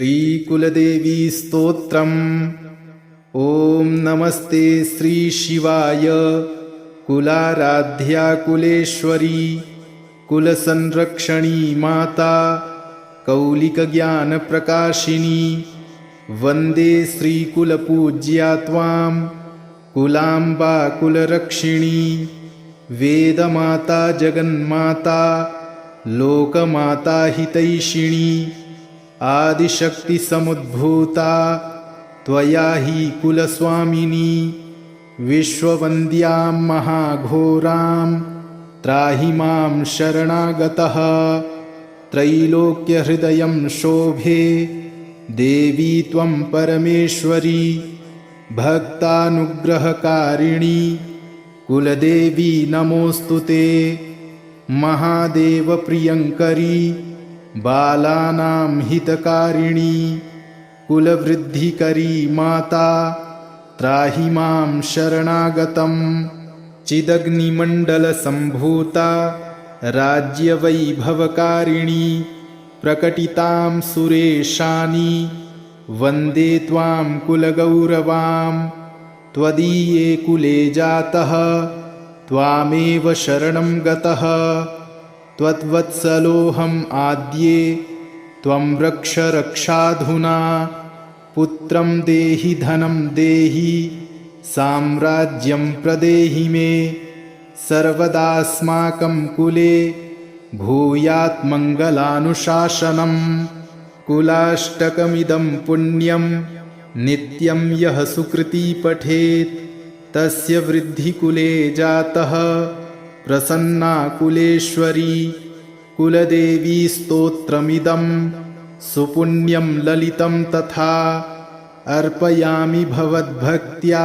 श्रीकुलदेवीस्तोत्रम्। ॐ नमस्ते श्रीशिवाय कुलाराध्या कुलेश्वरी कुलसंरक्षणी माता कौलिकज्ञानप्रकाशिनी वन्दे श्रीकुलपूज्या त्वां कुलाम्बा कुलरक्षिणी वेदमाता जगन्माता लोकमाता हितैषिणी आदिशक्तिसमुद्भूता त्वया हि कुलस्वामिनी विश्ववन्द्यां महाघोरां त्राहि मां शरणागतः त्रैलोक्यहृदयं शोभे देवी त्वं परमेश्वरी भक्तानुग्रहकारिणी कुलदेवी नमोऽस्तु ते महादेवप्रियङ्करी बालानां हितकारिणी कुलवृद्धिकरी माता त्राहि मां शरणागतं चिदग्निमण्डलसम्भूता राज्यवैभवकारिणी प्रकटितां सुरेशानि वन्दे त्वां कुलगौरवां त्वदीये कुले जातः त्वामेव शरणं गतः त्वद्वत्सलोऽहम् आद्ये त्वं रक्ष रक्षाधुना पुत्रं देहि धनं देहि साम्राज्यं प्रदेहि मे सर्वदास्माकं कुले भूयात् मङ्गलानुशासनं कुलाष्टकमिदं पुण्यं नित्यं यः सुकृती पठेत् तस्य वृद्धिकुले जातः प्रसन्ना कुलेश्वरी कुलदेवीस्तोत्रमिदं सुपुण्यं ललितं तथा अर्पयामि भवद्भक्त्या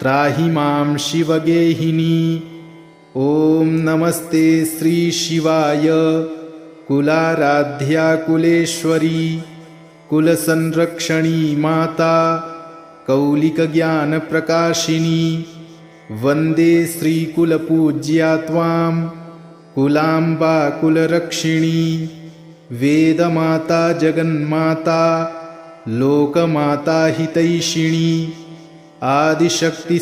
त्राहि मां शिवगेहिनी। ॐ नमस्ते श्रीशिवाय कुलाराध्या कुलेश्वरी कुलसंरक्षणी माता कौलिकज्ञानप्रकाशिनी वन्दे श्रीकुलपूज्या त्वां कुलाम्बा कुलरक्षिणी वेदमाता जगन्माता लोकमाता हितैषिणी आदिशक्तिसमुद्भूता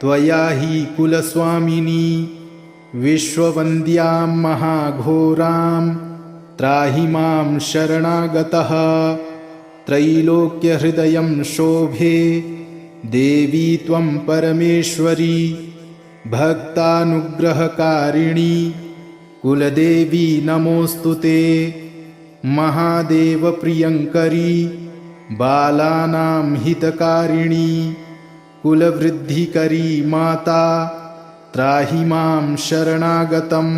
त्वया हि कुलस्वामिनी विश्ववन्द्यां महाघोरां त्राहि मां शरणागतः त्रैलोक्यहृदयं शोभे देवी त्वं परमेश्वरी भक्तानुग्रहकारिणी कुलदेवी नमोऽस्तु ते महादेवप्रियङ्करी बालानां हितकारिणी कुलवृद्धिकरी माता त्राहि मां शरणागतं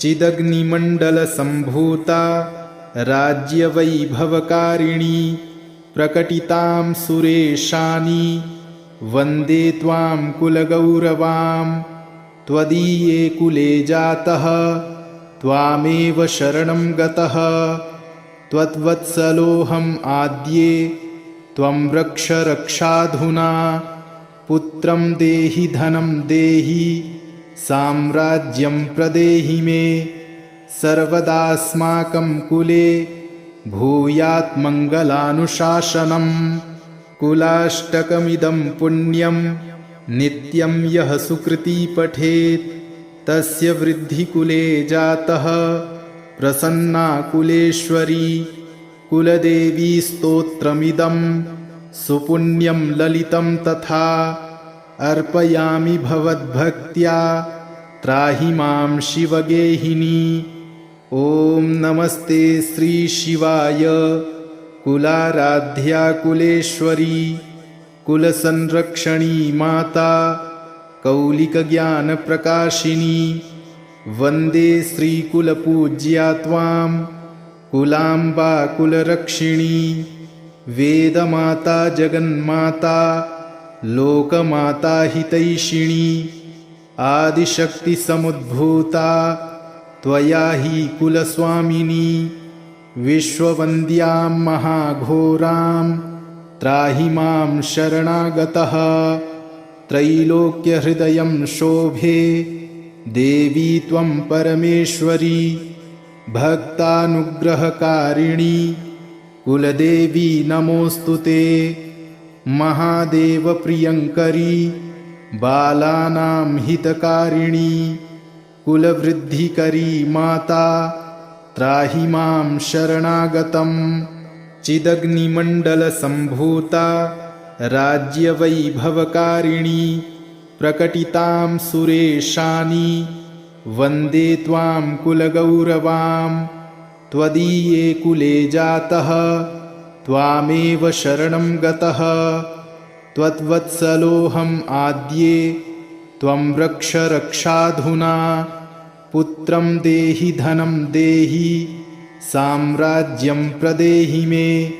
चिदग्निमण्डलसम्भूता राज्यवैभवकारिणी प्रकटितां सुरेशानि वन्दे त्वां कुलगौरवां। त्वदीये कुले जातः त्वामेव शरणं गतः। त्वद्वत्सलोऽहम् आद्ये त्वं रक्ष रक्षाधुना। पुत्रं देहि धनं देहि साम्राज्यं प्रदेहि मे। सर्वदास्माकं कुले भूयात् मङ्गलानुशासनं कुलाष्टकमिदं पुण्यं नित्यं यः सुकृती पठेत् तस्य वृद्धिकुले जातः। प्रसन्ना कुलेश्वरी कुलदेवीस्तोत्रमिदं सुपुण्यं ललितं तथा। अर्पयामि भवद्भक्त्या। त्राहि मां शिवगेहिनी ॐ नमस्ते श्रीशिवाय कुलाराध्या कुलेश्वरी कुलसंरक्षणी माता कौलिकज्ञानप्रकाशिनी वन्दे श्रीकुलपूज्या त्वां कुलाम्बा कुलरक्षिणी वेदमाता जगन्माता लोकमाता हितैषिणी आदिशक्तिसमुद्भूता त्वया हि कुलस्वामिनी विश्ववन्द्यां महाघोरां त्राहि मां शरणागतः त्रैलोक्यहृदयं शोभे देवी त्वं परमेश्वरी भक्तानुग्रहकारिणी कुलदेवी नमोऽस्तु ते महादेवप्रियङ्करी बालानां हितकारिणी कुलवृद्धिकरी माता त्राहि मां शरणागतं। चिदग्निमण्डलसम्भूता राज्यवैभवकारिणी प्रकटितां सुरेशानि। वन्दे त्वां कुलगौरवां। त्वदीये कुले जातः त्वामेव शरणं गतः। त्वद्वत्सलोऽहम् आद्ये त्वं रक्ष रक्षाधुना। पुत्रं देहि धनं देहि। साम्राज्यं प्रदेहि मे।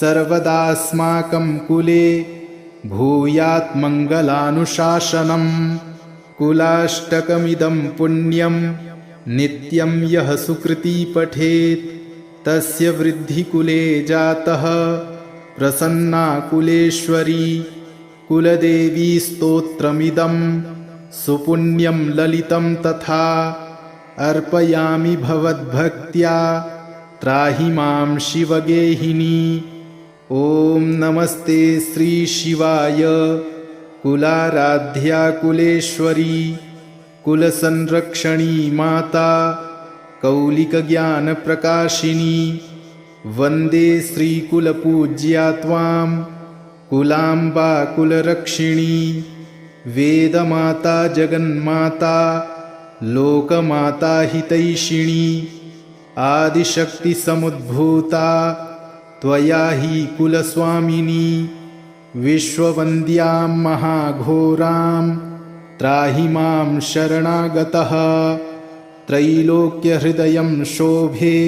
सर्वदास्माकं कुले भूयात् मङ्गलानुशासनं कुलाष्टकमिदं पुण्यं नित्यं यः सुकृती पठेत् तस्य वृद्धिकुले जातः। प्रसन्ना कुलेश्वरी कुलदेवी स्तोत्रमिदं सुपुण्यं ललितं तथा अर्पयामि भवद्भक्त्या त्राहि मां शिवगेहिनी। ॐ नमस्ते श्रीशिवाय कुलाराध्या कुलेश्वरी कुलसंरक्षणी माता कौलिकज्ञानप्रकाशिनी। वन्दे श्रीकुलपूज्या त्वां कुलाम्बा कुलरक्षिणी वेदमाता जगन्माता लोकमाता हितैषिणी आदिशक्तिसमुद्भूता त्वया हि कुलस्वामिनी विश्ववन्द्यां महाघोरां त्राहि मां शरणागतः त्रैलोक्यहृदयं शोभे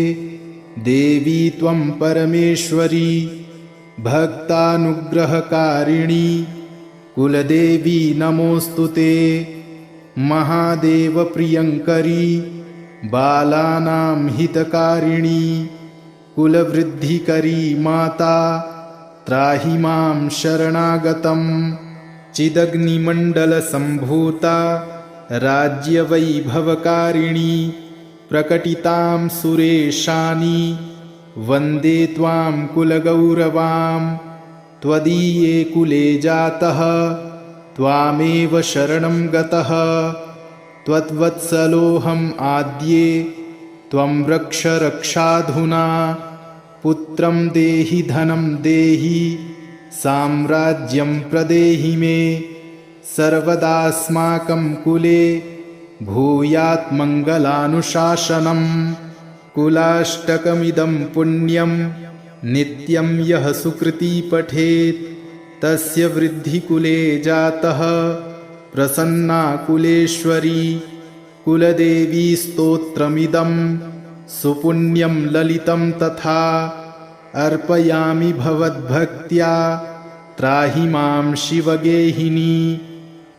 देवी त्वं परमेश्वरी भक्तानुग्रहकारिणी कुलदेवी नमोऽस्तु ते। महादेवप्रियङ्करी बालानां हितकारिणी कुलवृद्धिकरी माता त्राहि मां शरणागतं चिदग्निमण्डलसम्भूता राज्यवैभवकारिणी प्रकटितां सुरेशानि वन्दे त्वां कुलगौरवां त्वदीये कुले जातः। त्वामेव शरणं गतः। त्वद्वत्सलोऽहम् आद्ये। त्वं रक्ष रक्षाधुना। पुत्रं देहि धनं देहि। साम्राज्यं प्रदेहि मे। सर्वदास्माकं कुले। भूयात् मङ्गलानुशासनं कुलाष्टकमिदं पुण्यं नित्यं यः सुकृती पठेत् तस्य वृद्धिकुले जातः। प्रसन्ना कुलेश्वरी कुलदेवी स्तोत्रमिदं सुपुण्यं ललितं तथा। अर्पयामि भवद्भक्त्या त्राहि मां शिवगेहिनी।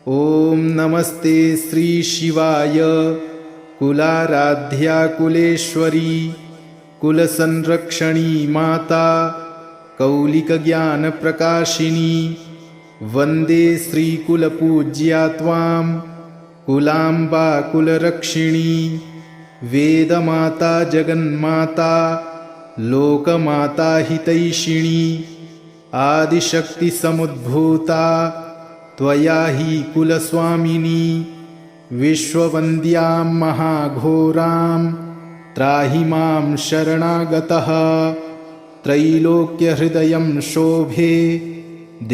ॐ नमस्ते श्रीशिवाय कुलाराध्या कुलेश्वरी कुलसंरक्षणी माता कौलिकज्ञानप्रकाशिनी वन्दे श्रीकुलपूज्या त्वां कुलाम्बा कुलरक्षिणी वेदमाता जगन्माता लोकमाता हितैषिणी आदिशक्तिसमुद्भूता त्वया हि कुलस्वामिनी विश्ववन्द्यां महाघोरां त्राहि मां शरणागतः। त्रैलोक्यहृदयं शोभे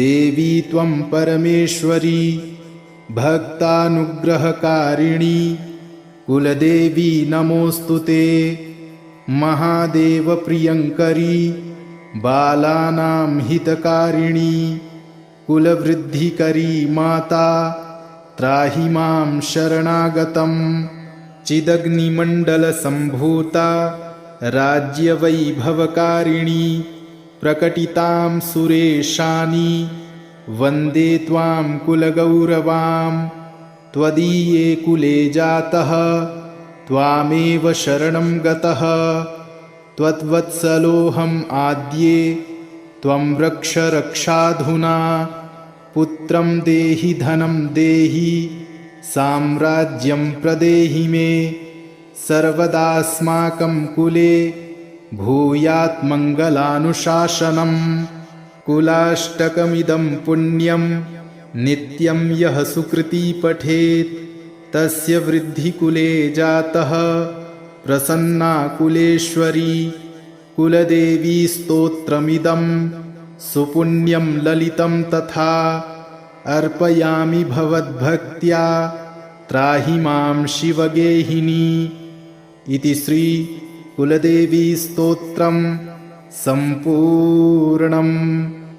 देवी त्वं परमेश्वरी भक्तानुग्रहकारिणी कुलदेवी नमोऽस्तु ते। महादेवप्रियङ्करी बालानां हितकारिणी कुलवृद्धिकरी माता त्राहि मां शरणागतं। चिदग्निमण्डलसम्भूता राज्यवैभवकारिणी प्रकटितां सुरेशानि वन्दे त्वां कुलगौरवां। त्वदीये कुले जातः त्वामेव शरणं गतः। त्वद्वत्सलोऽहम् आद्ये त्वं रक्ष रक्षाधुना पुत्रं देहि धनं देहि साम्राज्यं प्रदेहि मे सर्वदास्माकं कुले भूयात् मङ्गलानुशासनम् कुलाष्टकमिदं पुण्यं नित्यं यः सुकृती पठेत् तस्य वृद्धिकुले जातः प्रसन्ना कुलेश्वरी कुलदेवी स्तोत्रमिदं सुपुण्यं ललितं तथा अर्पयामि भवद्भक्त्या त्राहि मां शिवगेहिनी इति श्रीकुलदेवीस्तोत्रं सम्पूर्णम्